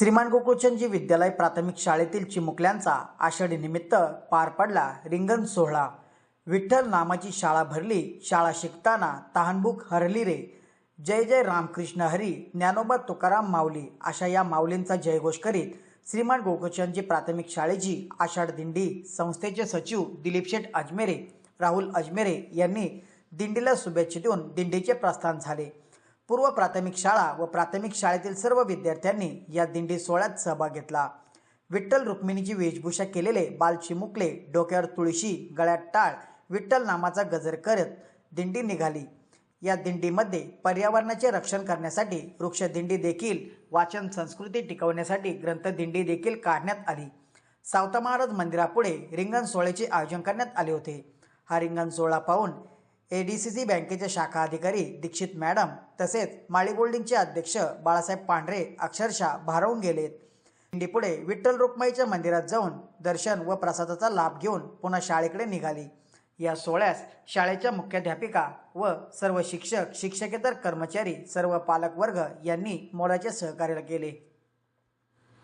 श्रीमान गोकुळचंदजी विद्यालय प्राथमिक शाळेतील चिमुकल्यांचा आषाढी निमित्त पार पडला रिंगण सोहळा. विठ्ठल नामाची शाळा भरली शाळा शिकताना तहानभूक हरली रे. जय जय रामकृष्ण हरी ज्ञानोबा तुकाराम माऊली अशा या माऊलींचा जयघोष करीत श्रीमान गोकुळचंदजी प्राथमिक शाळेची आषाढ दिंडी संस्थेचे सचिव दिलीप शेठ अजमेरे राहुल अजमेरे यांनी दिंडीला शुभेच्छा देऊन दिंडीचे प्रस्थान झाले. पूर्व प्राथमिक शाळा व प्राथमिक शाळेतील सर्व विद्यार्थ्यांनी या दिंडी सोहळ्यात सहभाग घेतला. विठ्ठल रुक्मिणीची वेशभूषा केलेले बाल चिमुकले डोक्यावर तुळशी गळ्यात टाळ विठ्ठल नामाचा गजर करत दिंडी निघाली. या दिंडीमध्ये पर्यावरणाचे रक्षण करण्यासाठी वृक्षदिंडी देखील वाचन संस्कृती टिकवण्यासाठी ग्रंथदिंडी देखील काढण्यात आली. सावता महाराज मंदिरापुढे रिंगण सोहळ्याचे आयोजन करण्यात आले होते. हा रिंगण सोहळा पाहून ए डी सी सी बँकेचे शाखा अधिकारी दीक्षित मॅडम तसेच माळी गोल्डिंगचे अध्यक्ष बाळासाहेब पांढरे अक्षरशः भारावून गेलेत. दिंडीपुढे विठ्ठल रुक्माईच्या मंदिरात जाऊन दर्शन व प्रसादाचा लाभ घेऊन पुन्हा शाळेकडे निघाली. या सोहळ्यास शाळेच्या मुख्याध्यापिका व सर्व शिक्षक शिक्षकेतर कर्मचारी सर्व पालकवर्ग यांनी मोलाचे सहकार्य केले.